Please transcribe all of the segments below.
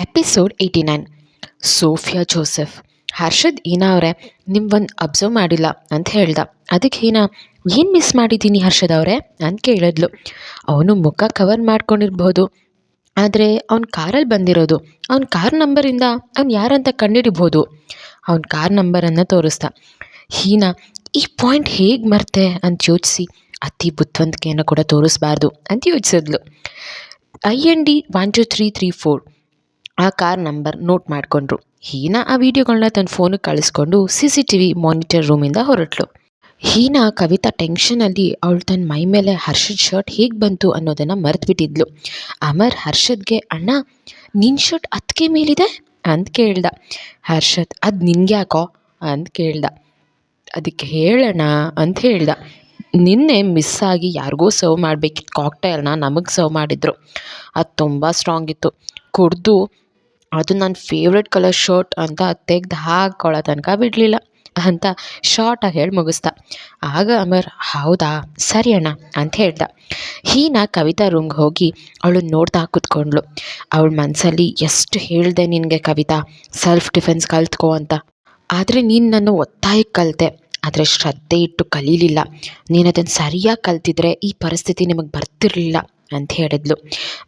Episode eighty nine. Sophia Joseph. Harshad ಈನಾ ಅವರೇ ನಿಮ್ಗೊಂದು observe ಮಾಡಿಲ್ಲ ಅಂತ ಹೇಳ್ದ. ಅದಕ್ಕೆ ಹೀನಾ ಏನು ಮಿಸ್ ಮಾಡಿದ್ದೀನಿ ಹರ್ಷದ್ ಅವರೇ ಅಂತ ಕೇಳಿದ್ಲು. ಅವನು ಮುಖ ಕವರ್ ಮಾಡ್ಕೊಂಡಿರ್ಬೋದು. ಆದರೆ ಅವ್ನ ಕಾರಲ್ಲಿ ಬಂದಿರೋದು. ಅವ್ನ ಕಾರ್ ನಂಬರಿಂದ ಅವ್ನು ಯಾರಂತ ಕಂಡುಹಿಡಿಬೋದು. ಅವ್ನ ಕಾರ್ ನಂಬರನ್ನು ತೋರಿಸ್ದ. ಹೀನಾ ಈ ಪಾಯಿಂಟ್ ಹೇಗೆ ಮರ್ತೆ ಅಂತ ಯೋಚಿಸಿ ಅತಿ ಬುದ್ಧಿವಂತಿಕೆಯನ್ನು ಕೂಡ ತೋರಿಸ್ಬಾರ್ದು ಅಂತ ಯೋಚಿಸಿದ್ಲು. I N D one two three three four ಆ ಕಾರ್ ನಂಬರ್ ನೋಟ್ ಮಾಡಿಕೊಂಡ್ರು. ಹೀನಾ ಆ ವಿಡಿಯೋಗಳನ್ನ ತನ್ನ ಫೋನಿಗೆ ಕಳಿಸ್ಕೊಂಡು C C T V monitor ರೂಮಿಂದ ಹೊರಟ್ಲು. ಹೀನಾ ಕವಿತಾ ಟೆನ್ಷನಲ್ಲಿ ಅವಳು ತನ್ನ ಮೈ ಮೇಲೆ ಹರ್ಷದ್ ಶರ್ಟ್ ಹೇಗೆ ಬಂತು ಅನ್ನೋದನ್ನು ಮರೆತುಬಿಟ್ಟಿದ್ಲು. ಅಮರ್ ಹರ್ಷದ್ಗೆ, ಅಣ್ಣ ನಿನ್ನ ಶರ್ಟ್ ಅದಕ್ಕೆ ಮೇಲಿದೆ? ಅಂತ ಕೇಳ್ದ. ಹರ್ಷದ್, ಅದು ನಿನ್ಗೆ ಯಾಕೋ ಅಂತ ಕೇಳ್ದ. ಅದಕ್ಕೆ ಹೇಳೋಣ ಅಂತ ಹೇಳ್ದ. ನಿನ್ನೆ ಮಿಸ್ ಆಗಿ ಯಾರಿಗೋ ಸರ್ವ್ ಮಾಡಬೇಕಿತ್ತು ಕಾಕ್ಟೈಲ್ನ ನಮಗೆ ಸರ್ವ್ ಮಾಡಿದ್ರು. ಅದು ತುಂಬ ಸ್ಟ್ರಾಂಗ್ ಇತ್ತು. ಕುಡಿದು ಅದು ನನ್ನ ಫೇವ್ರೆಟ್ ಕಲರ್ ಶರ್ಟ್ ಅಂತ ತೆಗ್ದು ಹಾಕೊಳ್ಳೋ ತನಕ ಬಿಡಲಿಲ್ಲ ಅಂತ ಶಾರ್ಟಾಗಿ ಹೇಳಿ ಮುಗಿಸ್ದ. ಆಗ ಅಮರ್, ಹೌದಾ? ಸರಿ ಅಣ್ಣ, ಅಂತ ಹೇಳ್ದ. ಹೀನಾ ಕವಿತಾ ರೂಮ್ಗೆ ಹೋಗಿ ಅವಳು ನೋಡ್ತಾ ಕೂತ್ಕೊಂಡ್ಳು. ಅವಳ ಮನಸ್ಸಲ್ಲಿ ಎಷ್ಟು ಹೇಳಿದೆ ನಿನಗೆ ಕವಿತಾ? ಸೆಲ್ಫ್ ಡಿಫೆನ್ಸ್ ಕಲ್ತ್ಕೋ ಅಂತ. ಆದರೆ ನೀನು ನನ್ನ ಒತ್ತಾಯಕ್ಕೆ ಕಲಿತೆ. ಆದರೆ ಶ್ರದ್ಧೆ ಇಟ್ಟು ಕಲೀಲಿಲ್ಲ. ನೀನು ಅದನ್ನು ಸರಿಯಾಗಿ ಕಲ್ತಿದ್ರೆ ಈ ಪರಿಸ್ಥಿತಿ ನಿಮಗೆ ಬರ್ತಿರಲಿಲ್ಲ, ಅಂತ ಹೇಳಿದ್ಲು.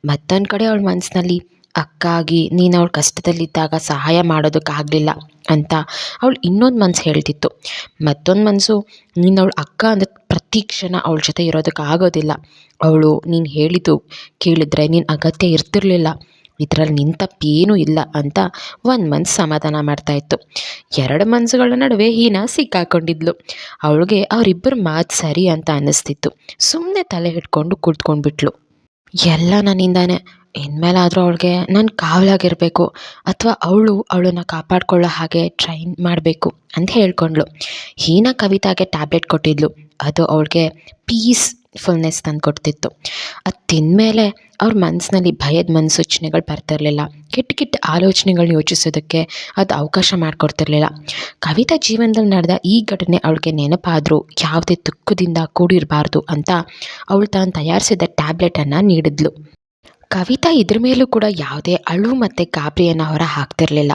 ಮತ್ತೊಂದು ಕಡೆ ಅವಳ ಮನಸ್ಸಿನಲ್ಲಿ ಅಕ್ಕ ಆಗಿ ನೀನು ಅವಳು ಕಷ್ಟದಲ್ಲಿದ್ದಾಗ ಸಹಾಯ ಮಾಡೋದಕ್ಕಾಗಲಿಲ್ಲ ಅಂತ ಅವಳು ಇನ್ನೊಂದು ಮನಸ್ಸು ಹೇಳ್ತಿತ್ತು. ಮತ್ತೊಂದು ಮನಸ್ಸು ನೀನು ಅವಳು ಅಕ್ಕ ಅಂದರೆ ಪ್ರತಿ ಕ್ಷಣ ಅವಳ ಜೊತೆ ಇರೋದಕ್ಕಾಗೋದಿಲ್ಲ ಅವಳು ನೀನು ಹೇಳಿದ್ದು ಕೇಳಿದ್ರೆ ನೀನು ಅಗತ್ಯ ಇರ್ತಿರಲಿಲ್ಲ. ಇದರಲ್ಲಿ ನಿನ್ನ ತಪ್ಪೇನೂ ಇಲ್ಲ ಅಂತ ಒಂದು ಮನ್ಸು ಸಮಾಧಾನ ಮಾಡ್ತಾಯಿತ್ತು ಎರಡು ಮನ್ಸುಗಳ ನಡುವೆ ಹೀನ ಸಿಕ್ಕಾಕೊಂಡಿದ್ಲು. ಅವಳಿಗೆ ಅವರಿಬ್ಬರ ಮಾತು ಸರಿ ಅಂತ ಅನ್ನಿಸ್ತಿತ್ತು. ಸುಮ್ಮನೆ ತಲೆ ಹಿಡ್ಕೊಂಡು ಕುಳಿತ್ಕೊಂಡ್ಬಿಟ್ಲು ಎಲ್ಲ ನನ್ನಿಂದಾನೆ. ಇನ್ಮೇಲಾದರೂ ಅವಳಿಗೆ ನಾನು ಕಾವಲಾಗಿರಬೇಕು ಅಥವಾ ಅವಳು ಅವಳನ್ನ ಕಾಪಾಡ್ಕೊಳ್ಳೋ ಹಾಗೆ ಟ್ರೈನ್ ಮಾಡಬೇಕು ಅಂತ ಹೇಳ್ಕೊಂಡ್ಳು. ಹೀನ ಕವಿತಾಗೆ ಟ್ಯಾಬ್ಲೆಟ್ ಕೊಟ್ಟಿದ್ಲು. ಅದು ಅವಳಿಗೆ ಪೀಸ್ ಫುಲ್ನೆಸ್ ತಂದು ಕೊಡ್ತಿತ್ತು ಅದು ತಿಂದಮೇಲೆ ಅವ್ರ ಮನಸ್ಸಿನಲ್ಲಿ ಭಯದ ಮನಸೂಚನೆಗಳು ಬರ್ತಿರಲಿಲ್ಲ. ಕೆಟ್ಟ ಕೆಟ್ಟ ಆಲೋಚನೆಗಳನ್ನ ಯೋಚಿಸೋದಕ್ಕೆ ಅದು ಅವಕಾಶ ಮಾಡಿಕೊಡ್ತಿರ್ಲಿಲ್ಲ. ಕವಿತಾ ಜೀವನದಲ್ಲಿ ನಡೆದ ಈ ಘಟನೆ ಅವಳಿಗೆ ನೆನಪಾದರೂ ಯಾವುದೇ ದುಃಖದಿಂದ ಕೂಡಿರಬಾರ್ದು ಅಂತ ಅವಳು ತಾನು ತಯಾರಿಸಿದ ಟ್ಯಾಬ್ಲೆಟನ್ನು ನೀಡಿದ್ಲು. ಕವಿತಾ ಇದ್ರ ಮೇಲೂ ಕೂಡ ಯಾವುದೇ ಅಳು ಮತ್ತು ಗಾಬರಿಯನ್ನು ಹೊರ ಹಾಕ್ತಿರಲಿಲ್ಲ.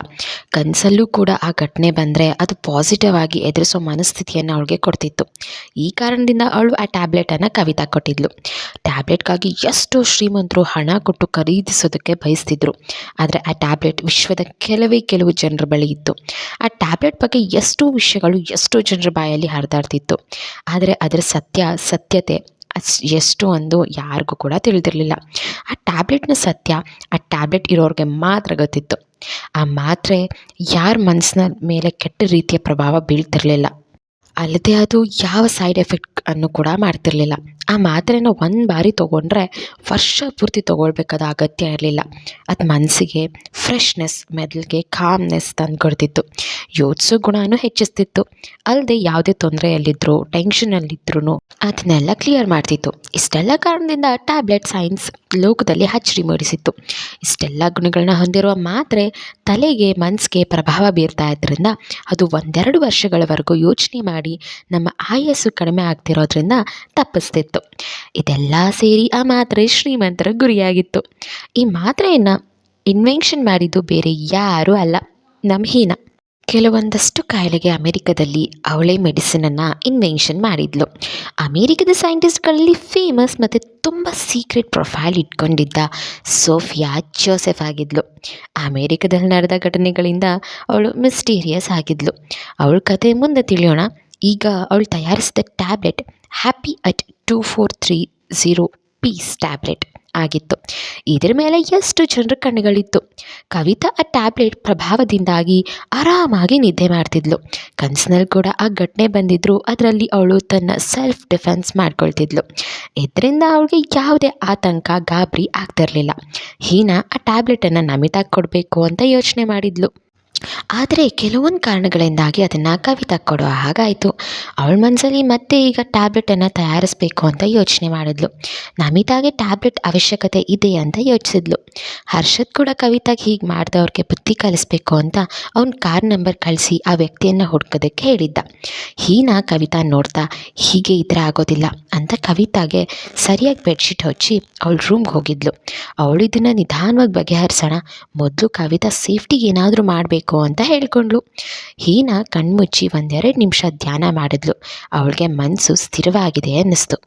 ಕನಸಲ್ಲೂ ಕೂಡ ಆ ಘಟನೆ ಬಂದರೆ ಅದು ಪಾಸಿಟಿವ್ ಆಗಿ ಎದುರಿಸೋ ಮನಸ್ಥಿತಿಯನ್ನು ಅವಳಿಗೆ ಕೊಡ್ತಿತ್ತು. ಈ ಕಾರಣದಿಂದ ಅವಳು ಆ ಟ್ಯಾಬ್ಲೆಟನ್ನು ಕವಿತಾ ಕೊಟ್ಟಿದ್ಲು. ಟ್ಯಾಬ್ಲೆಟ್ಗಾಗಿ ಎಷ್ಟೋ ಶ್ರೀಮಂತರು ಹಣ ಕೊಟ್ಟು ಖರೀದಿಸೋದಕ್ಕೆ ಬಯಸ್ತಿದ್ರು. ಆದರೆ ಆ ಟ್ಯಾಬ್ಲೆಟ್ ವಿಶ್ವದ ಕೆಲವೇ ಕೆಲವು ಜನರ ಬಳಿ ಇತ್ತು. ಆ ಟ್ಯಾಬ್ಲೆಟ್ ಬಗ್ಗೆ ಎಷ್ಟೋ ವಿಷಯಗಳು ಎಷ್ಟೋ ಜನರ ಬಾಯಲ್ಲಿ ಹರಿದಾಡ್ತಿತ್ತು. ಆದರೆ ಅದರ ಸತ್ಯ, ಸತ್ಯತೆ ಎಷ್ಟು ಅಂದು ಯಾರಿಗೂ ಕೂಡ ತಿಳಿದಿರಲಿಲ್ಲ. ಆ ಟ್ಯಾಬ್ಲೆಟ್ನ ಸತ್ಯ, ಆ ಟ್ಯಾಬ್ಲೆಟ್ ಇರೋರಿಗೆ ಮಾತ್ರ ಗೊತ್ತಿತ್ತು. ಆ ಮಾತ್ರೆ ಯಾರ ಮನಸ್ಸಿನ ಮೇಲೆ ಕೆಟ್ಟ ರೀತಿಯ ಪ್ರಭಾವ ಬೀಳ್ತಿರಲಿಲ್ಲ. ಅಲ್ಲದೆ ಅದು ಯಾವ ಸೈಡ್ ಎಫೆಕ್ಟ್ ಅನ್ನು ಕೂಡ ಮಾಡ್ತಿರಲಿಲ್ಲ. ಆ ಮಾತ್ರೆನ ಒಂದು ಬಾರಿ ತೊಗೊಂಡ್ರೆ ವರ್ಷ ಪೂರ್ತಿ ತೊಗೊಳ್ಬೇಕಾದ ಅಗತ್ಯ ಇರಲಿಲ್ಲ. ಅದು ಮನಸ್ಸಿಗೆ ಫ್ರೆಶ್ನೆಸ್ ಮೆದಳಿಗೆ ಕಾಮ್ನೆಸ್ ತಂದುಕೊಡ್ತಿತ್ತು ಯೋಚಿಸೋ ಗುಣನೂ ಹೆಚ್ಚಿಸ್ತಿತ್ತು. ಅಲ್ಲದೆ ಯಾವುದೇ ತೊಂದರೆಯಲ್ಲಿದ್ದರೂ ಟೆನ್ಷನಲ್ಲಿದ್ರೂ ಅದನ್ನೆಲ್ಲ ಕ್ಲಿಯರ್ ಮಾಡ್ತಿತ್ತು. ಇಷ್ಟೆಲ್ಲ ಕಾರಣದಿಂದ ಟ್ಯಾಬ್ಲೆಟ್ ಸೈನ್ಸ್ ಲೋಕದಲ್ಲಿ ಹಚ್ಚರಿ ಮೂಡಿಸಿತ್ತು. ಇಷ್ಟೆಲ್ಲ ಗುಣಗಳನ್ನ ಹೊಂದಿರುವ ಮಾತ್ರೆ ತಲೆಗೆ ಮನಸ್ಸಿಗೆ ಪ್ರಭಾವ ಬೀರ್ತಾ ಇದ್ದರಿಂದ ಅದು ಒಂದೆರಡು ವರ್ಷಗಳವರೆಗೂ ಯೋಚನೆ ಮಾಡಿ ನಮ್ಮ ಆಯಸ್ಸು ಕಡಿಮೆ ಆಗ್ತಿರೋದ್ರಿಂದ ತಪ್ಪಿಸ್ತಿತ್ತು. ಇದೆಲ್ಲ ಸೇರಿ ಆ ಮಾತ್ರೆ ಶ್ರೀಮಂತರ ಗುರಿಯಾಗಿತ್ತು. ಈ ಮಾತ್ರೆಯನ್ನು ಇನ್ವೆನ್ಷನ್ ಮಾಡಿದ್ದು ಬೇರೆ ಯಾರೂ ಅಲ್ಲ ನಮ್ಮ ಹೀನ. ಕೆಲವೊಂದಷ್ಟು ಕಾಯಿಲೆಗೆ ಅಮೆರಿಕದಲ್ಲಿ ಅವಳೇ ಮೆಡಿಸಿನನ್ನು ಇನ್ವೆನ್ಷನ್ ಮಾಡಿದ್ಲು. ಅಮೇರಿಕದ ಸೈಂಟಿಸ್ಟ್ಗಳಲ್ಲಿ ಫೇಮಸ್ ಮತ್ತು ತುಂಬ ಸೀಕ್ರೆಟ್ ಪ್ರೊಫೈಲ್ ಇಟ್ಕೊಂಡಿದ್ದ ಸೋಫಿಯಾ ಜೋಸೆಫ್ ಆಗಿದ್ಲು. ಅಮೇರಿಕದಲ್ಲಿ ನಡೆದ ಘಟನೆಗಳಿಂದ ಅವಳು ಮಿಸ್ಟೀರಿಯಸ್ ಆಗಿದ್ಲು. ಅವಳ ಕತೆ ಮುಂದೆ ತಿಳಿಯೋಣ. ಈಗ ಅವಳು ತಯಾರಿಸಿದ tablet happy at two four three zero piece tablet. ಆಗಿತ್ತು. ಇದರ ಮೇಲೆ ಎಷ್ಟು ಜನರ ಕಣ್ಣುಗಳಿತ್ತು. ಕವಿತಾ ಆ ಟ್ಯಾಬ್ಲೆಟ್ ಪ್ರಭಾವದಿಂದಾಗಿ ಆರಾಮಾಗಿ ನಿದ್ದೆ ಮಾಡ್ತಿದ್ಲು. ಕನಸಿನಲ್ಲಿ ಕೂಡ ಆ ಘಟನೆ ಬಂದಿದ್ರು ಅದರಲ್ಲಿ ಅವಳು ತನ್ನ ಸೆಲ್ಫ್ ಡಿಫೆನ್ಸ್ ಮಾಡ್ಕೊಳ್ತಿದ್ಲು. ಇದರಿಂದ ಅವಳಿಗೆ ಯಾವುದೇ ಆತಂಕ, ಗಾಬರಿ ಆಗ್ತಿರಲಿಲ್ಲ. ಹೀನಾ ಆ ಟ್ಯಾಬ್ಲೆಟನ್ನು ನಮಿತಾಗಿ ಕೊಡಬೇಕು ಅಂತ ಯೋಚನೆ ಮಾಡಿದ್ಲು. ಆದರೆ ಕೆಲವೊಂದು ಕಾರಣಗಳಿಂದಾಗಿ ಅದನ್ನು ಕವಿತಾ ಕೊಡೋ ಹಾಗಾಯಿತು. ಅವಳ ಮನಸ್ಸಲ್ಲಿ ಮತ್ತೆ ಈಗ ಟ್ಯಾಬ್ಲೆಟನ್ನು ತಯಾರಿಸಬೇಕು ಅಂತ ಯೋಚನೆ ಮಾಡಿದ್ಲು. ನಮಿತಾಗೆ ಟ್ಯಾಬ್ಲೆಟ್ ಅವಶ್ಯಕತೆ ಇದೆ ಅಂತ ಯೋಚಿಸಿದ್ಲು. ಹರ್ಷದ್ ಕೂಡ ಕವಿತಾಗೆ ಹೀಗೆ ಮಾಡಿದವ್ರಿಗೆ ಬುದ್ಧಿ ಕಲಿಸ್ಬೇಕು ಅಂತ ಅವ್ನ ಕಾರ್ ನಂಬರ್ ಕಳಿಸಿ ಆ ವ್ಯಕ್ತಿಯನ್ನು ಹುಡ್ಕೋದಕ್ಕೆ ಹೇಳಿದ್ದ. ಹೀನಾ ಕವಿತಾ ನೋಡ್ತಾ, ಹೀಗೆ ಇದ್ರೆ ಆಗೋದಿಲ್ಲ ಅಂತ ಕವಿತಾಗೆ ಸರಿಯಾಗಿ ಬೆಡ್ಶೀಟ್ ಹೊಚ್ಚಿ ಅವಳ ರೂಮ್ಗೆ ಹೋಗಿದ್ಲು. ಅವಳು ಇದನ್ನು ನಿಧಾನವಾಗಿ ಬಗೆಹರಿಸೋಣ, ಮೊದಲು ಕವಿತಾ ಸೇಫ್ಟಿಗೆ ಏನಾದರೂ ಮಾಡಬೇಕು. ಅಂತ ಹೇಳ್ಕೊಂಡ್ಳು. ಹೀನಾ ಕಣ್ಮುಚ್ಚಿ ಒಂದೆರಡು ನಿಮಿಷ ಧ್ಯಾನ ಮಾಡಿದ್ಲು. ಅವಳಿಗೆ ಮನಸ್ಸು ಸ್ಥಿರವಾಗಿದೆ ಅನ್ನಿಸ್ತು.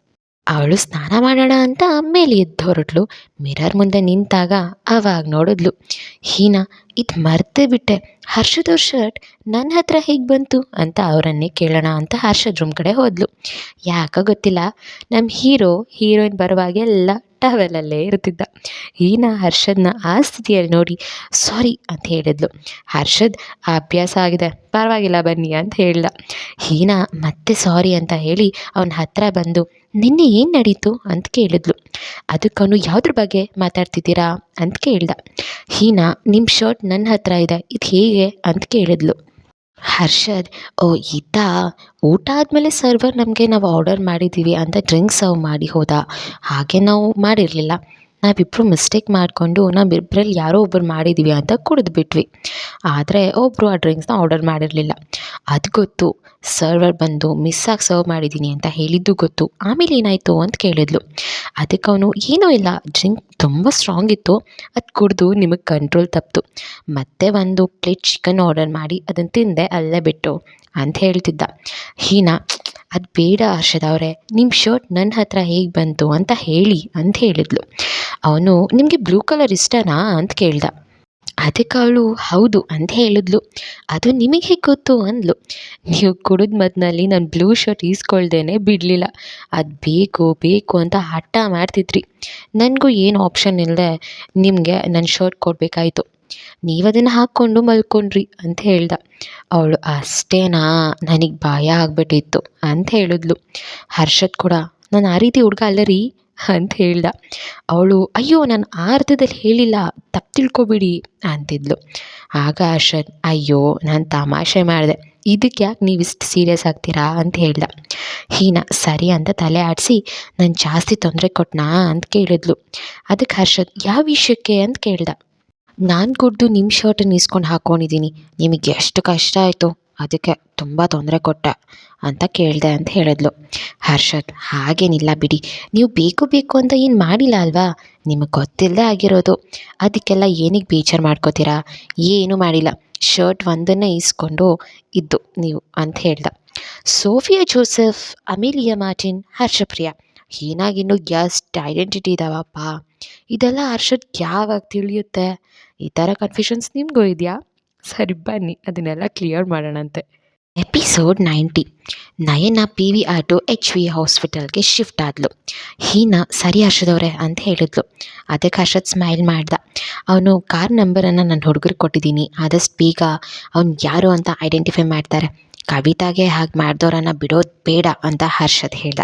ಅವಳು ಸ್ನಾನ ಮಾಡೋಣ ಅಂತ ಮೇಲೆ ಎದ್ದು ಹೊರಟ್ಲು ಮಿರರ್ ಮುಂದೆ ನಿಂತಾಗ ಆವಾಗ ನೋಡಿದ್ಲು. ಹೀನಾ ಇದು ಮರ್ತೇ ಬಿಟ್ಟೆ. ಹರ್ಷದವ್ರ ಶರ್ಟ್ ನನ್ನ ಹತ್ರ ಹೇಗೆ ಬಂತು ಅಂತ ಅವರನ್ನೇ ಕೇಳೋಣ ಅಂತ ಹರ್ಷದ್ ರೂಮ್ ಕಡೆ ಹೋದ್ಲು. ಯಾಕೋ ಗೊತ್ತಿಲ್ಲ. ನಮ್ಮ ಹೀರೋ, ಹೀರೋಯಿನ್ ಬರುವಾಗೆಲ್ಲ ಟವೆಲಲ್ಲೇ ಇರ್ತಿದ್ದ. ಹೀನಾ ಹರ್ಷದ್ನ ಆ ಸ್ಥಿತಿಯಲ್ಲಿ ನೋಡಿ ಸಾರಿ ಅಂತ ಹೇಳಿದ್ಲು. ಹರ್ಷದ್, ಅಭ್ಯಾಸ ಆಗಿದೆ. ಪರವಾಗಿಲ್ಲ ಬನ್ನಿ ಅಂತ ಹೇಳ್ದ. ಹೀನಾ, ಮತ್ತೆ ಸಾರಿ ಅಂತ ಹೇಳಿ ಅವನ ಹತ್ರ ಬಂದು, ನಿನ್ನೆ ಏನು ನಡೀತು? ಅಂತ ಕೇಳಿದ್ಲು. ಅದಕ್ಕೂ ಅವನು ಯಾವುದ್ರ ಬಗ್ಗೆ ಮಾತಾಡ್ತಿದ್ದೀರಾ? ಅಂತ ಕೇಳ್ದ. ಹೀನಾ ನಿಮ್ಮ ಶರ್ಟ್ ನನ್ನ ಹತ್ರ ಇದೆ, ಇದು ಹೇಗೆ ಅಂತ ಕೇಳಿದ್ಲು. ಹರ್ಷದ್, ಓ ಇದಾ ಊಟ ಆದಮೇಲೆ ಸರ್ವರ್ ನಮಗೆ ನಾವು ಆರ್ಡರ್ ಮಾಡಿದ್ದೀವಿ ಅಂತ ಡ್ರಿಂಕ್ ಸರ್ವ್ ಮಾಡಿ ಹೋದ. ಹಾಗೆ ನಾವು ಮಾಡಿರಲಿಲ್ಲ. ನಾವಿಬ್ಬರು ಮಿಸ್ಟೇಕ್ ಮಾಡಿಕೊಂಡು ನಾವಿಬ್ಬರಲ್ಲಿ ಯಾರೋ ಒಬ್ಬರು ಮಾಡಿದ್ದೀವಿ ಅಂತ ಕುಡಿದು ಬಿಟ್ವಿ. ಆದರೆ ಒಬ್ಬರು ಆ ಡ್ರಿಂಕ್ಸ್ನ ಆರ್ಡರ್ ಮಾಡಿರಲಿಲ್ಲ. ಅದು ಗೊತ್ತು ಸರ್ವರ್ ಬಂದು ಮಿಸ್ಸಾಗಿ ಸರ್ವ್ ಮಾಡಿದ್ದೀನಿ ಅಂತ ಹೇಳಿದ್ದು ಗೊತ್ತು. ಆಮೇಲೆ ಏನಾಯಿತು ಅಂತ ಕೇಳಿದ್ಲು. ಅದಕ್ಕೆ ಅವನು ಏನೂ ಇಲ್ಲ. ಡ್ರಿಂಕ್ ತುಂಬ ಸ್ಟ್ರಾಂಗ್ ಇತ್ತು. ಅದು ಕುಡಿದು ನಿಮಗೆ ಕಂಟ್ರೋಲ್ ತಪ್ಪಿತು ಮತ್ತೆ ಒಂದು ಪ್ಲೇಟ್ ಚಿಕನ್ ಆರ್ಡರ್ ಮಾಡಿ ಅದನ್ನು ತಿಂದೆ, ಅಲ್ಲೇ ಬಿಟ್ಟು ಅಂತ ಹೇಳ್ತಿದ್ದ. ಹೀನಾ, ಅದು ಬೇಡ ಹರ್ಷದ ಅವರೇ ನಿಮ್ಮ ಶರ್ಟ್ ನನ್ನ ಹತ್ರ ಹೇಗೆ ಬಂತು ಅಂತ ಹೇಳಿ ಅಂತ ಹೇಳಿದ್ಲು. ಅವನು, ನಿಮಗೆ ಬ್ಲೂ ಕಲರ್ ಇಷ್ಟನಾ? ಅಂತ ಕೇಳ್ದ. ಅದಕ್ಕೆ ಅವಳು ಹೌದು ಅಂತ ಹೇಳಿದ್ಲು. ಅದು ನಿಮಗೆ ಹೇಗೆ ಗೊತ್ತು ಅಂದ್ಲು. ನೀವು ಕುಡಿದ ಮದ್ನಲ್ಲಿ ನಾನು ಬ್ಲೂ ಶರ್ಟ್ ಈಸ್ಕೊಳ್ದೇನೆ ಬಿಡಲಿಲ್ಲ. ಅದು ಬೇಕು ಬೇಕು ಅಂತ ಹಠ ಮಾಡ್ತಿದ್ರಿ. ನನಗೂ ಏನು ಆಪ್ಷನ್ ಇಲ್ಲದೆ ನಿಮಗೆ ನನ್ನ ಶರ್ಟ್ ಕೊಡಬೇಕಾಯ್ತು. ನೀವು ಅದನ್ನು ಹಾಕ್ಕೊಂಡು ಮಲ್ಕೊಂಡ್ರಿ ಅಂತ ಹೇಳ್ದ. ಅವಳು, ಅಷ್ಟೇನಾ? ನನಗೆ ಭಯ ಆಗ್ಬಿಟ್ಟಿತ್ತು ಅಂತ ಹೇಳಿದ್ಲು. ಹರ್ಷದ್ ಕೂಡ, ನಾನು ಆ ರೀತಿ ಹುಡುಗ ಅಲ್ಲ ರೀ. ಅಂತ ಹೇಳ್ದ. ಅವಳು, ಅಯ್ಯೋ, ನಾನು ಆ ಅರ್ಥದಲ್ಲಿ ಹೇಳಿಲ್ಲ, ತಪ್ಪು ತಿಳ್ಕೊಬಿಡಿ ಅಂತಿದ್ಲು. ಆಗ ಹರ್ಷದ್ ಅಯ್ಯೋ, ನಾನು ತಮಾಷೆ ಮಾಡಿದೆ. ಇದಕ್ಕೆ ಯಾಕೆ ನೀವು ಇಷ್ಟು ಸೀರಿಯಸ್ ಆಗ್ತೀರಾ? ಅಂತ ಹೇಳ್ದ. ಹೀನಾ, ಸರಿ ಅಂತ ತಲೆ ಆಡಿಸಿ ನಾನು ಜಾಸ್ತಿ ತೊಂದರೆ ಕೊಟ್ಟನಾ ಅಂತ ಕೇಳಿದ್ಲು. ಅದಕ್ಕೆ ಹರ್ಷದ್, ಯಾವ ವಿಷಯಕ್ಕೆ? ಅಂತ ಕೇಳ್ದ. ನಾನು ಕುಡ್ದು ನಿಮ್ಮ ಶರ್ಟನ್ನು ಇಸ್ಕೊಂಡು ಹಾಕ್ಕೊಂಡಿದ್ದೀನಿ ನಿಮಗೆ ಎಷ್ಟು ಕಷ್ಟ ಆಯಿತು? ಅದಕ್ಕೆ ತುಂಬ ತೊಂದರೆ ಕೊಟ್ಟೆ ಅಂತ ಕೇಳಿದೆ ಅಂತ ಹೇಳಿದ್ಲು. ಹರ್ಷದ್, ಹಾಗೇನಿಲ್ಲ ಬಿಡಿ. ನೀವು ಬೇಕು ಬೇಕು ಅಂತ ಏನು ಮಾಡಿಲ್ಲ ಅಲ್ವಾ? ನಿಮಗೆ ಗೊತ್ತಿಲ್ಲದೆ ಆಗಿರೋದು. ಅದಕ್ಕೆಲ್ಲ ಏನಕ್ಕೆ ಬೇಜಾರು ಮಾಡ್ಕೋತೀರಾ? ಏನೂ ಮಾಡಿಲ್ಲ. ಶರ್ಟ್ ಒಂದನ್ನೇ ಇಸ್ಕೊಂಡು ಇದ್ದು ನೀವು, ಅಂತ ಹೇಳ್ದ. Sophia Joseph, Amelia Martin, Harshapriya. ಏನಾಗಿನ್ನೂ ಎಷ್ಟು ಐಡೆಂಟಿಟಿ ಇದಾವಪ್ಪ? ಇದೆಲ್ಲ ಹರ್ಷದ್ ಯಾವಾಗ ತಿಳಿಯುತ್ತೆ? ಈ ಥರ ಕನ್ಫ್ಯೂಷನ್ಸ್ ನಿಮಗೂ ಇದೆಯಾ? ಸರಿ, ಬನ್ನಿ. ಅದನ್ನೆಲ್ಲ clear ಮಾಡೋಣಂತೆ. Episode ninety nine P V auto H V ಹಾಸ್ಪಿಟಲ್ಗೆ ಶಿಫ್ಟ್ ಆದಳು ಹೀನಾ, ಸರಿ ಹರ್ಷದವ್ರೆ ಅಂತ ಹೇಳಿದ್ಲು. ಅದಕ್ಕೆ ಹರ್ಷದ್ ಸ್ಮೈಲ್ ಮಾಡ್ದ. ಅವನು ಕಾರ್ ನಂಬರನ್ನು ನನ್ನ ಹುಡುಗರಿಗೆ ಕೊಟ್ಟಿದ್ದೀನಿ ಆದಷ್ಟು ಬೇಗ ಅವ್ನು ಯಾರು ಅಂತ ಐಡೆಂಟಿಫೈ ಮಾಡ್ತಾರೆ. ಕವಿತಾಗೆ ಹಾಗೆ ಮಾಡಿದವ್ರನ್ನ ಬಿಡೋದು ಬೇಡ ಅಂತ ಹರ್ಷದ್ ಹೇಳ್ದ.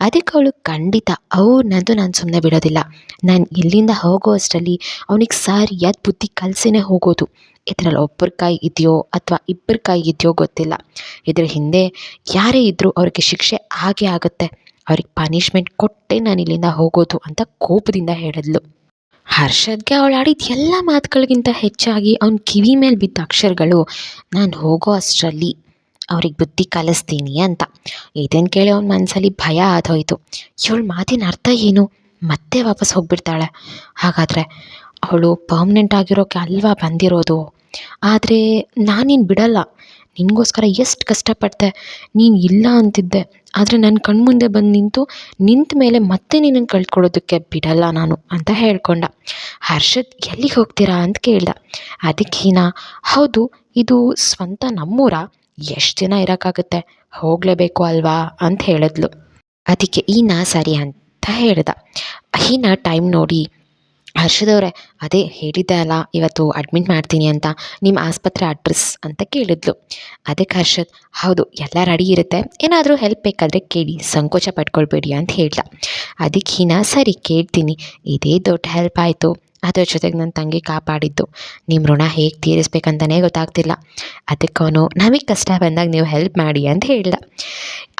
ಅದಕ್ಕೆ ಅವಳು ಖಂಡಿತ ಅವ್ರನ್ನಂತೂ ನಾನು ಸುಮ್ಮನೆ ಬಿಡೋದಿಲ್ಲ. ನಾನು ಇಲ್ಲಿಂದ ಹೋಗೋ ಅಷ್ಟರಲ್ಲಿ ಅವ್ನಿಗೆ ಸರಿಯಾದ ಬುದ್ಧಿ ಕಲಸಿನೇ ಹೋಗೋದು. ಇದರಲ್ಲಿ ಒಬ್ಬರ ಕೈ ಇದೆಯೋ ಅಥವಾ ಇಬ್ಬರ ಕೈ ಇದೆಯೋ ಗೊತ್ತಿಲ್ಲ. ಇದರ ಹಿಂದೆ ಯಾರೇ ಇದ್ದರೂ ಅವ್ರಿಗೆ ಶಿಕ್ಷೆ ಆಗೇ ಆಗುತ್ತೆ. ಅವ್ರಿಗೆ ಪನಿಷ್ಮೆಂಟ್ ಕೊಟ್ಟೆ ನಾನು ಇಲ್ಲಿಂದ ಹೋಗೋದು ಅಂತ ಕೋಪದಿಂದ ಹೇಳಿದ್ಲು. ಹರ್ಷದ್ಗೆ ಅವಳು ಆಡಿದ ಎಲ್ಲ ಮಾತುಗಳಿಗಿಂತ ಹೆಚ್ಚಾಗಿ ಅವ್ನ ಕಿವಿ ಮೇಲೆ ಬಿದ್ದ ಅಕ್ಷರಗಳು, ನಾನು ಹೋಗೋ ಅಷ್ಟರಲ್ಲಿ ಅವ್ರಿಗೆ ಬುದ್ಧಿ ಕಲಿಸ್ತೀನಿ ಅಂತ. ಇದನ್ನು ಕೇಳಿ ಅವ್ನ ಮನಸ್ಸಲ್ಲಿ ಭಯ ಆದೋಯ್ತು. ಇವಳ ಮಾತಿನ ಅರ್ಥ ಏನು? ಮತ್ತೆ ವಾಪಸ್ ಹೋಗ್ಬಿಡ್ತಾಳೆ. ಹಾಗಾದರೆ ಅವಳು ಪರ್ಮ್ನೆಂಟ್ ಆಗಿರೋಕೆ ಅಲ್ವಾ ಬಂದಿರೋದು? ಆದರೆ ನಾನೇನು ಬಿಡಲ್ಲ. ನಿನಗೋಸ್ಕರ ಎಷ್ಟು ಕಷ್ಟಪಡ್ತೆ ನೀನು ಇಲ್ಲ ಅಂತಿದ್ದೆ. ಆದರೆ ನನ್ನ ಕಣ್ಮುಂದೆ ಬಂದು ನಿಂತು ನಿಂತ ಮೇಲೆ ಮತ್ತೆ ನಿನ್ನನ್ನು ಕಳ್ಕೊಳ್ಳೋದಕ್ಕೆ ಬಿಡಲ್ಲ ನಾನು ಅಂತ ಹೇಳ್ಕೊಂಡ. ಹರ್ಷದ್, ಎಲ್ಲಿಗೆ ಹೋಗ್ತೀರಾ? ಅಂತ ಕೇಳ್ದ. ಅದಕ್ಕೆ ಹೀನಾ, ಹೌದು, ಇದು ಸ್ವಂತ ನಮ್ಮೂರ? ಎಷ್ಟು ದಿನ ಇರೋಕ್ಕಾಗುತ್ತೆ? ಹೋಗಲೇಬೇಕು ಅಲ್ವಾ? ಅಂತ ಹೇಳಿದ್ಲು. ಅದಕ್ಕೆ ಈನಾ ಸರಿ, ಅಂತ ಹೇಳ್ದ. ಹೀನಾ, ಟೈಮ್ ನೋಡಿ ಹರ್ಷದವ್ರೆ, ಅದೇ ಹೇಳಿದ್ದೆ ಅಲ್ಲ, ಇವತ್ತು ಅಡ್ಮಿಟ್ ಮಾಡ್ತೀನಿ ಅಂತ ನಿಮ್ಮ ಆಸ್ಪತ್ರೆ ಅಡ್ರೆಸ್ ಅಂತ ಕೇಳಿದ್ಲು. ಅದಕ್ಕೆ ಹರ್ಷದ್, ಹೌದು, ಎಲ್ಲ ರೆಡಿ ಇರುತ್ತೆ, ಏನಾದರೂ ಹೆಲ್ಪ್ ಬೇಕಾದರೆ ಕೇಳಿ, ಸಂಕೋಚ ಪಟ್ಕೊಳ್ಬೇಡಿ ಅಂತ ಹೇಳ್ದ. ಅದಕ್ಕೆ ಹೀನಾ ಸರಿ ಕೇಳ್ತೀನಿ. ಇದೇ ದೊಡ್ಡ ಹೆಲ್ಪ್ ಆಯಿತು. ಅದರ ಜೊತೆಗೆ ನನ್ನ ತಂಗಿ ಕಾಪಾಡಿದ್ದು. ನಿಮ್ಮ ಋಣ ಹೇಗೆ ತೀರಿಸ್ಬೇಕಂತಲೇ ಗೊತ್ತಾಗ್ತಿಲ್ಲ. ಅದಕ್ಕೆ ಅವನು, ನಮಗೆ ಕಷ್ಟ ಬಂದಾಗ ನೀವು ಹೆಲ್ಪ್ ಮಾಡಿ ಅಂತ ಹೇಳಿದ.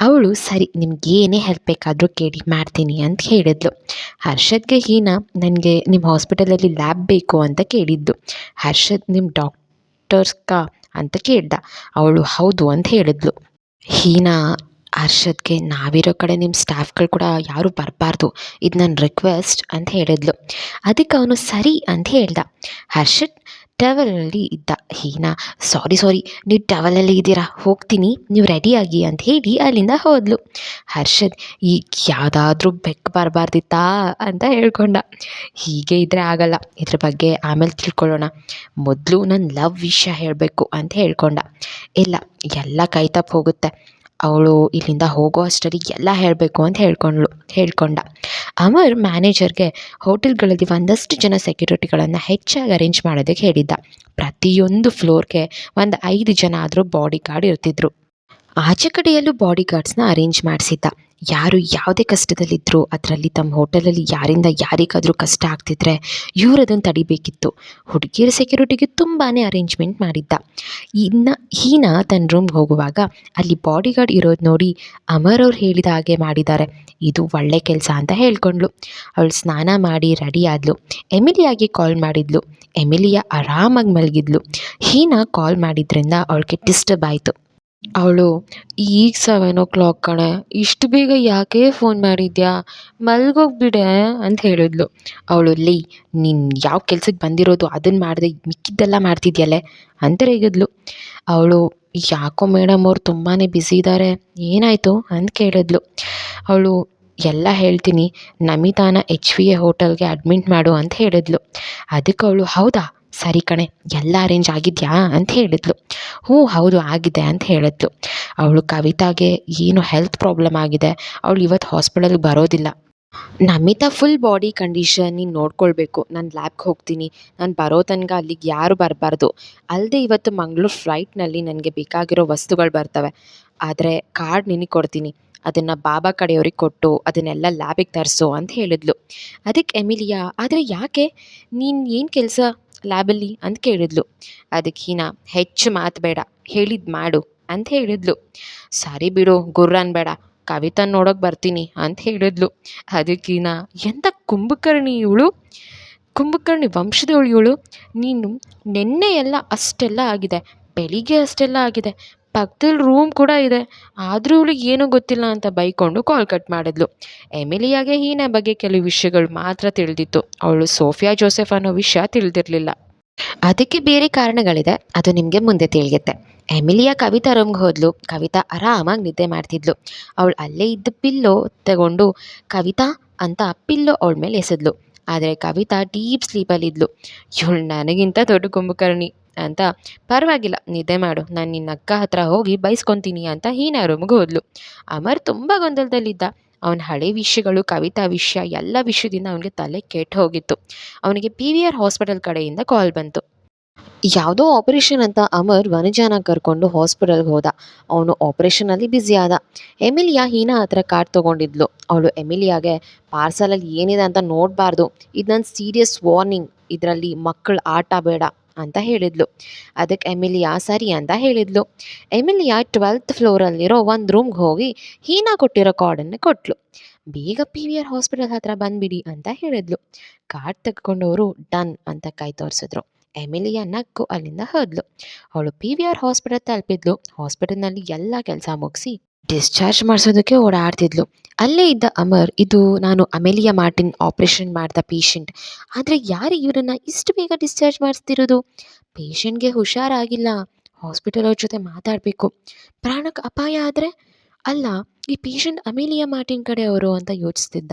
ಅವಳು, ಸರಿ, ನಿಮ್ಗೆ ಏನೇ ಹೆಲ್ಪ್ ಬೇಕಾದರೂ ಕೇಳಿ, ಮಾಡ್ತೀನಿ ಅಂತ ಹೇಳಿದ್ಲು. ಹರ್ಷದ್ಗೆ ಹೀನಾ ನನಗೆ ನಿಮ್ಮ ಹಾಸ್ಪಿಟಲಲ್ಲಿ ಲ್ಯಾಬ್ ಬೇಕು ಅಂತ ಕೇಳಿದ್ದು. ಹರ್ಷದ್ ನಿಮ್ಮ ಡಾಕ್ಟರ್ಸ್ಕಾ ಅಂತ ಕೇಳ್ದ. ಅವಳು, ಹೌದು ಅಂತ ಹೇಳಿದ್ಲು. ಹೀನಾ ಹರ್ಷದ್ಗೆ ನಾವಿರೋ ಕಡೆ ನಿಮ್ಮ ಸ್ಟಾಫ್ಗಳು ಕೂಡ ಯಾರೂ ಬರಬಾರ್ದು. ಇದು ನನ್ನ ರಿಕ್ವೆಸ್ಟ್ ಅಂತ ಹೇಳಿದ್ಲು. ಅದಕ್ಕೆ ಅವನು ಸರಿ ಅಂತ ಹೇಳ್ದ. ಹರ್ಷದ್ ಟವಲಲ್ಲಿ ಇದ್ದ. ಹೀನಾ, ಸಾರಿ ಸಾರಿ. ನೀವು ಟವಲಲ್ಲಿ ಇದ್ದೀರಾ ಹೋಗ್ತೀನಿ. ನೀವು ರೆಡಿಯಾಗಿ ಅಂತ ಹೇಳಿ ಅಲ್ಲಿಂದ ಹೋದ್ಲು. ಹರ್ಷದ್ ಈಗ ಯಾವುದಾದ್ರೂ ಬೆಕ್ಕು ಬರಬಾರ್ದಿತ್ತಾ ಅಂತ ಹೇಳ್ಕೊಂಡ. ಹೀಗೆ ಇದ್ದರೆ ಆಗಲ್ಲ. ಇದ್ರ ಬಗ್ಗೆ ಆಮೇಲೆ ತಿಳ್ಕೊಳ್ಳೋಣ. ಮೊದಲು ನನ್ನ ಲವ್ ವಿಷಯ ಹೇಳಬೇಕು ಅಂತ ಹೇಳ್ಕೊಂಡ. ಇಲ್ಲ, ಎಲ್ಲ ಕೈ ತಪ್ಪು ಹೋಗುತ್ತೆ. ಅವಳು ಇಲ್ಲಿಂದ ಹೋಗೋ ಅಷ್ಟರಲ್ಲಿ ಎಲ್ಲ ಹೇಳಬೇಕು ಅಂತ ಹೇಳ್ಕೊಂಡ್ಳು, ಹೇಳ್ಕೊಂಡ. ಅಮರ್ ಮ್ಯಾನೇಜರ್ಗೆ ಹೋಟೆಲ್ಗಳಲ್ಲಿ ಒಂದಷ್ಟು ಜನ ಸೆಕ್ಯೂರಿಟಿಗಳನ್ನು ಹೆಚ್ಚಾಗಿ ಅರೇಂಜ್ ಮಾಡೋದಕ್ಕೆ ಹೇಳಿದ್ದ. ಪ್ರತಿಯೊಂದು ಫ್ಲೋರ್ಗೆ ಒಂದು ಐದು ಜನ ಆದರೂ ಬಾಡಿ ಗಾರ್ಡ್ ಇರ್ತಿದ್ರು. ಆಚೆ ಕಡೆಯಲ್ಲೂ ಬಾಡಿ ಗಾರ್ಡ್ಸ್ನ ಅರೇಂಜ್ ಮಾಡಿಸಿದ್ದ. ಯಾರು ಯಾವುದೇ ಕಷ್ಟದಲ್ಲಿದ್ದರೂ ಅದರಲ್ಲಿ ತಮ್ಮ ಹೋಟೆಲಲ್ಲಿ ಯಾರಿಂದ ಯಾರಿಗಾದರೂ ಕಷ್ಟ ಆಗ್ತಿದ್ರೆ ಇವರು ಅದನ್ನು ತಡಿಬೇಕಿತ್ತು. ಹುಡುಗಿಯರ ಸೆಕ್ಯೂರಿಟಿಗೆ ತುಂಬಾ ಅರೇಂಜ್ಮೆಂಟ್ ಮಾಡಿದ್ದ. ಇನ್ನು, ಹೀನಾ ತನ್ನ ರೂಮ್ಗೆ ಹೋಗುವಾಗ ಅಲ್ಲಿ ಬಾಡಿಗಾರ್ಡ್ ಇರೋದು ನೋಡಿ ಅಮರ್ ಅವ್ರು ಹೇಳಿದ ಹಾಗೆ ಮಾಡಿದ್ದಾರೆ. ಇದು ಒಳ್ಳೆ ಕೆಲಸ ಅಂತ ಹೇಳ್ಕೊಂಡ್ಳು. ಅವಳು ಸ್ನಾನ ಮಾಡಿ ರೆಡಿ ಆದ್ಲು. ಎಮಿಲಿಯಾಗೆ ಕಾಲ್ ಮಾಡಿದ್ಲು. ಎಮಿಲಿಯಾ ಆರಾಮಾಗಿ ಮಲಗಿದ್ಲು. ಹೀನಾ ಕಾಲ್ ಮಾಡಿದ್ರಿಂದ ಅವಳಿಗೆ ಡಿಸ್ಟರ್ಬ್ ಆಯಿತು. ಅವಳು, ಈಗ ಸೆವೆನ್ ಓ ಕ್ಲಾಕ್ ಕಣೆ, ಇಷ್ಟು ಬೇಗ ಯಾಕೆ ಫೋನ್ ಮಾಡಿದ್ಯಾ? ಮಲ್ಗೋಗ್ಬಿಡೆ ಅಂತ ಹೇಳಿದ್ಲು. ಅವಳು, ಲೇ, ನೀನು ಯಾವ ಕೆಲ್ಸಕ್ಕೆ ಬಂದಿರೋದು? ಅದನ್ನು ಮಾಡಿದೆ ಮಿಕ್ಕಿದ್ದೆಲ್ಲ ಮಾಡ್ತಿದ್ಯಲ್ಲೇ? ಅಂತ ರೇಗಿದ್ಲು. ಅವಳು, ಯಾಕೋ ಮೇಡಮ್ ಅವ್ರು ತುಂಬಾ ಬ್ಯುಸಿ ಇದ್ದಾರೆ ಏನಾಯಿತು? ಅಂತ ಕೇಳಿದ್ಲು. ಅವಳು, ಎಲ್ಲ ಹೇಳ್ತೀನಿ, ನಮಿತಾನ ಎಚ್ ವಿ ಎ ಹೋಟೆಲ್ಗೆ ಅಡ್ಮಿಟ್ ಮಾಡು ಅಂತ ಹೇಳಿದ್ಲು. ಅದಕ್ಕೆ ಅವಳು, ಹೌದಾ? ಸರಿ ಕಣೆ, ಎಲ್ಲ ಅರೇಂಜ್ ಆಗಿದೆಯಾ? ಅಂತ ಹೇಳಿದ್ಲು. ಹ್ಞೂ, ಹೌದು, ಆಗಿದೆ ಅಂತ ಹೇಳಿದ್ಲು. ಅವಳು ಕವಿತಾಗೆ ಏನು ಹೆಲ್ತ್ ಪ್ರಾಬ್ಲಮ್ ಆಗಿದೆ, ಅವಳು ಇವತ್ತು ಹಾಸ್ಪಿಟಲ್ಗೆ ಬರೋದಿಲ್ಲ. ನಮಿತಾ ಫುಲ್ ಬಾಡಿ ಕಂಡೀಷನ್ ನೀನು ನೋಡ್ಕೊಳ್ಬೇಕು. ನಾನು ಲ್ಯಾಬ್ಗೆ ಹೋಗ್ತೀನಿ. ನಾನು ಬರೋ ತನಕ ಅಲ್ಲಿಗೆ ಯಾರು ಬರಬಾರ್ದು. ಅಲ್ಲದೆ ಇವತ್ತು ಮಂಗಳೂರು ಫ್ಲೈಟ್ನಲ್ಲಿ ನನಗೆ ಬೇಕಾಗಿರೋ ವಸ್ತುಗಳು ಬರ್ತವೆ. ಆದರೆ ಕಾರ್ಡ್ ನಿನಗೆ ಕೊಡ್ತೀನಿ. ಅದನ್ನು ಬಾಬಾ ಕಡೆಯವ್ರಿಗೆ ಕೊಟ್ಟು ಅದನ್ನೆಲ್ಲ ಲ್ಯಾಬಿಗೆ ತರಿಸು ಅಂತ ಹೇಳಿದ್ಲು. ಅದಕ್ಕೆ ಎಮಿಲಿಯಾ, ಆದರೆ ಯಾಕೆ? ನೀನು ಏನು ಕೆಲಸ? ಲ್ಯಾಬಲ್ಲಿ ಅಂತ ಕೇಳಿದ್ಲು. ಅದಕ್ಕೆ ಹೀನಾ, ಹೆಚ್ಚು ಮಾತು ಬೇಡ ಹೇಳಿದ್ದು ಮಾಡು ಅಂತ ಹೇಳಿದ್ಲು. ಸಾರಿ ಬಿಡು, ಗುರ್ರನ್ ಬೇಡ, ಕವಿತನ ನೋಡೋಕೆ ಬರ್ತೀನಿ ಅಂತ ಹೇಳಿದ್ಲು. ಅದಕ್ಕೀನಾ ಎಂಥ ಕುಂಭಕರ್ಣಿ ಇವಳು? ಕುಂಭಕರ್ಣಿ ವಂಶದವಳು ಇವಳು? ನೀನು ನಿನ್ನೆ ಎಲ್ಲ ಅಷ್ಟೆಲ್ಲ ಆಗಿದೆ, ಬೆಳಿಗ್ಗೆ ಅಷ್ಟೆಲ್ಲ ಆಗಿದೆ ಪಕ್ದಲ್ಲಿ ರೂಮ್ ಕೂಡ ಇದೆ. ಆದರೂ ಇವಳಿಗೆ ಏನೂ ಗೊತ್ತಿಲ್ಲ ಅಂತ ಬೈಕೊಂಡು ಕಾಲ್ ಕಟ್ ಮಾಡಿದ್ಲು. ಎಮಿಲಿಯಾಗೆ ಹೀನ ಬಗ್ಗೆ ಕೆಲವು ವಿಷಯಗಳು ಮಾತ್ರ ತಿಳಿದಿತ್ತು. ಅವಳು ಸೋಫಿಯಾ, ಜೋಸೆಫ್ ಅನ್ನೋ ವಿಷಯ ತಿಳಿದಿರಲಿಲ್ಲ. ಅದಕ್ಕೆ ಬೇರೆ ಕಾರಣಗಳಿದೆ. ಅದು ನಿಮಗೆ ಮುಂದೆ ತಿಳಿಯುತ್ತೆ. ಎಮಿಲಿಯಾ ಕವಿತಾ ರೂಮ್ಗೆ ಹೋದ್ಲು. ಕವಿತಾ ಆರಾಮಾಗಿ ನಿದ್ದೆ ಮಾಡ್ತಿದ್ಲು. ಅವಳು ಅಲ್ಲೇ ಇದ್ದ ಪಿಲ್ಲೋ ತಗೊಂಡು ಕವಿತಾ ಅಂತ ಪಿಲ್ಲೋ ಅವಳ ಮೇಲೆ ಎಸೆದ್ಲು. ಆದರೆ ಕವಿತಾ ಡೀಪ್ ಸ್ಲೀಪಲ್ಲಿದ್ಲು. ಇವಳು ನನಗಿಂತ ದೊಡ್ಡ ಕುಂಭಕರ್ಣಿ ಅಂತ. ಪರವಾಗಿಲ್ಲ, ನಿದ್ದೆ ಮಾಡು. ನಾನು ನಿನ್ನ ಅಕ್ಕ ಹತ್ರ ಹೋಗಿ ಬೈಸ್ಕೊತೀನಿ ಅಂತ ಹೀನ ರೂಮ್ಗೆ ಹೋದ್ಲು. ಅಮರ್ ತುಂಬ ಗೊಂದಲದಲ್ಲಿದ್ದ. ಅವನ ಹಳೆ ವಿಷಯಗಳು, ಕವಿತಾ ವಿಷಯ, ಎಲ್ಲ ವಿಷಯದಿಂದ ಅವನಿಗೆ ತಲೆ ಕೆಟ್ಟು ಹೋಗಿತ್ತು. ಅವನಿಗೆ ಪಿ ವಿ ಆರ್ ಹಾಸ್ಪಿಟಲ್ ಕಡೆಯಿಂದ ಕಾಲ್ ಬಂತು. ಯಾವುದೋ ಆಪರೇಷನ್ ಅಂತ ಅಮರ್ ವನಜಾನ ಕರ್ಕೊಂಡು ಹಾಸ್ಪಿಟಲ್ಗೆ ಹೋದ. ಅವನು ಆಪರೇಷನಲ್ಲಿ ಬ್ಯುಸಿ ಆದ. ಎಮಿಲಿಯಾ ಹೀನಾ ಹತ್ರ ಕಾರ್ಡ್ ತೊಗೊಂಡಿದ್ಲು. ಅವಳು ಎಮಿಲಿಯಾಗೆ ಪಾರ್ಸಲಲ್ಲಿ ಏನಿದೆ ಅಂತ ನೋಡಬಾರ್ದು. ಇದು ನನ್ನ ಸೀರಿಯಸ್ ವಾರ್ನಿಂಗ್ ಇದರಲ್ಲಿ ಮಕ್ಕಳು ಆಟ ಬೇಡ ಅಂತ ಹೇಳಿದ್ಲು. ಅದಕ್ಕೆ ಎಮಿಲಿಯಾ, ಸರಿ ಅಂತ ಹೇಳಿದ್ಲು. ಎಮಿಲಿಯಾ ಟ್ವೆಲ್ತ್ ಫ್ಲೋರಲ್ಲಿರೋ ಒಂದು ರೂಮ್ಗೆ ಹೋಗಿ ಹೀನಾ ಕೊಟ್ಟಿರೋ ಕಾರ್ಡನ್ನು ಕೊಟ್ಲು. ಬೇಗ ಪಿ ವಿ ಆರ್ ಹಾಸ್ಪಿಟಲ್ ಹತ್ರ ಬಂದ್ಬಿಡಿ ಅಂತ ಹೇಳಿದ್ಲು. ಕಾರ್ಡ್ ತೆಗೆದುಕೊಂಡವರು ಡನ್ ಅಂತ ಕೈ ತೋರಿಸಿದ್ರು. ಎಮಿಲಿಯಾ ನಕ್ಕು ಅಲ್ಲಿಂದ ಹೋದ್ಲು ಅವಳು ಪಿ ವಿ ಆರ್ ಹಾಸ್ಪಿಟಲ್ ತಲುಪಿದ್ಲು. ಹಾಸ್ಪಿಟಲ್ನಲ್ಲಿ ಎಲ್ಲ ಕೆಲಸ ಮುಗಿಸಿ ಡಿಸ್ಚಾರ್ಜ್ ಮಾಡಿಸೋದಕ್ಕೆ ಓಡಾಡ್ತಿದ್ಲು. ಅಲ್ಲೇ ಇದ್ದ ಅಮರ್, ಇದು ನಾನು ಅಮೆಲಿಯಾ ಮಾರ್ಟಿನ್ ಆಪ್ರೇಷನ್ ಮಾಡಿದ ಪೇಷಂಟ್. ಆದರೆ ಯಾರು ಇವರನ್ನು ಇಷ್ಟು ಬೇಗ ಡಿಸ್ಚಾರ್ಜ್ ಮಾಡಿಸ್ತಿರೋದು? ಪೇಷಂಟ್ಗೆ ಹುಷಾರಾಗಿಲ್ಲ. ಹಾಸ್ಪಿಟಲ್ ಅವ್ರ ಜೊತೆ ಮಾತಾಡಬೇಕು. ಪ್ರಾಣಕ್ಕೆ ಅಪಾಯ ಆದರೆ? ಅಲ್ಲ, ಈ ಪೇಷಂಟ್ ಅಮೇಲಿಯಾ ಮಾರ್ಟಿನ್ ಕಡೆ ಅವರು ಅಂತ ಯೋಚಿಸ್ತಿದ್ದ.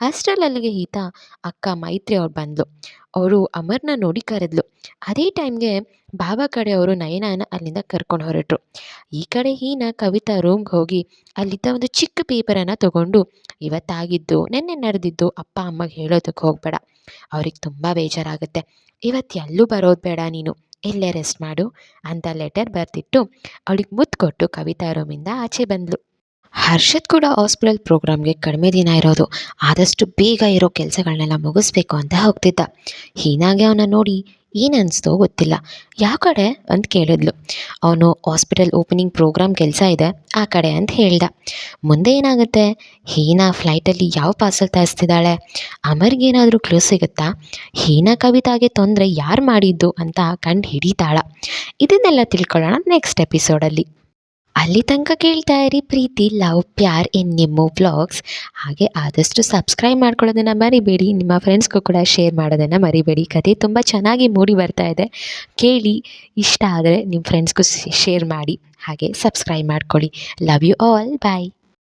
ಅಷ್ಟರಲ್ಲಿ ಅಲ್ಲಿಗೆ ಈತ ಅಕ್ಕ ಮೈತ್ರಿ ಅವ್ರು ಬಂದ್ಲು. ಅವರು ಅಮರ್ನ ನೋಡಿ ಕರೆದ್ಲು. ಅದೇ ಟೈಮ್ಗೆ ಬಾಬಾ ಕಡೆಯವರು ನಯನಾನ ಅಲ್ಲಿಂದ ಕರ್ಕೊಂಡು ಹೊರಟರು. ಈ ಕಡೆ ಹೀನ ಕವಿತಾ ರೂಮ್ಗೆ ಹೋಗಿ ಅಲ್ಲಿದ್ದ ಒಂದು ಚಿಕ್ಕ ಪೇಪರನ್ನು ತಗೊಂಡು, ಇವತ್ತಾಗಿದ್ದು, ನೆನ್ನೆ ನಡೆದಿದ್ದು ಅಪ್ಪ ಅಮ್ಮಗೆ ಹೇಳೋದಕ್ಕೆ ಹೋಗಬೇಡ. ಅವ್ರಿಗೆ ತುಂಬ ಬೇಜಾರಾಗುತ್ತೆ. ಇವತ್ತು ಎಲ್ಲೂ ಬರೋದು ಬೇಡ ನೀನು. ಇಲ್ಲೇ ರೆಸ್ಟ್ ಮಾಡು. ಅಂತ ಲೆಟರ್ ಬರೆದಿಟ್ಟು, ಅವಳಿಗೆ ಮುತ್ತು ಕೊಟ್ಟು ಕವಿತಾ ರೂಮಿಂದ ಆಚೆ ಬಂದ್ಲು. ಹರ್ಷದ್ ಕೂಡ ಹಾಸ್ಪಿಟಲ್ ಪ್ರೋಗ್ರಾಮ್ಗೆ ಕಡಿಮೆ ದಿನ ಇರೋದು. ಆದಷ್ಟು ಬೇಗ ಇರೋ ಕೆಲಸಗಳನ್ನೆಲ್ಲ ಮುಗಿಸ್ಬೇಕು ಅಂತ ಹೋಗ್ತಿದ್ದ. ಹೀನಾಗೆ ಅವನ ನೋಡಿ ಏನನ್ನಿಸ್ತೋ ಗೊತ್ತಿಲ್ಲ. ಯಾವ ಕಡೆ ಅಂತ ಕೇಳಿದ್ಲು. ಅವನು ಹಾಸ್ಪಿಟಲ್ ಓಪನಿಂಗ್ ಪ್ರೋಗ್ರಾಮ್ ಕೆಲಸ ಇದೆ, ಆ ಕಡೆ ಅಂತ ಹೇಳ್ದ. ಮುಂದೆ ಏನಾಗುತ್ತೆ? ಹೀನಾ ಫ್ಲೈಟಲ್ಲಿ ಯಾವ ಪಾರ್ಸಲ್ ತರಿಸ್ತಿದ್ದಾಳೆ? ಅಮರ್ಗೇನಾದರೂ ಕ್ಲೂ ಸಿಗುತ್ತಾ? ಹೀನಾ ಕವಿತಾಗೆ ತೊಂದರೆ ಯಾರು ಮಾಡಿದ್ದು ಅಂತ ಕಂಡು ಹಿಡಿತಾಳ. ಇದನ್ನೆಲ್ಲ ತಿಳ್ಕೊಳ್ಳೋಣ ನೆಕ್ಸ್ಟ್ ಎಪಿಸೋಡಲ್ಲಿ ಅಲ್ಲಿ ತನಕ ಕೇಳ್ತಾ ಇರಿ. ಪ್ರೀತಿ, ಲವ್, ಪ್ಯಾರ್ ಇನ್ ನಿಮ್ಮ ಬ್ಲಾಗ್ಸ್ ಹಾಗೆ ಆದಷ್ಟು ಸಬ್ಸ್ಕ್ರೈಬ್ ಮಾಡ್ಕೊಳ್ಳೋದನ್ನು ಮರಿಬೇಡಿ. ನಿಮ್ಮ ಫ್ರೆಂಡ್ಸ್ಗೂ ಕೂಡ ಶೇರ್ ಮಾಡೋದನ್ನು ಮರಿಬೇಡಿ. ಕತೆ ತುಂಬ ಚೆನ್ನಾಗಿ ಮೂಡಿ ಬರ್ತಾ ಇದೆ. ಕೇಳಿ, ಇಷ್ಟ ಆದರೆ ನಿಮ್ಮ ಫ್ರೆಂಡ್ಸ್ಗೂ ಶೇರ್ ಮಾಡಿ. ಹಾಗೆ ಸಬ್ಸ್ಕ್ರೈಬ್ ಮಾಡ್ಕೊಳ್ಳಿ. Love you all. ಬಾಯ್.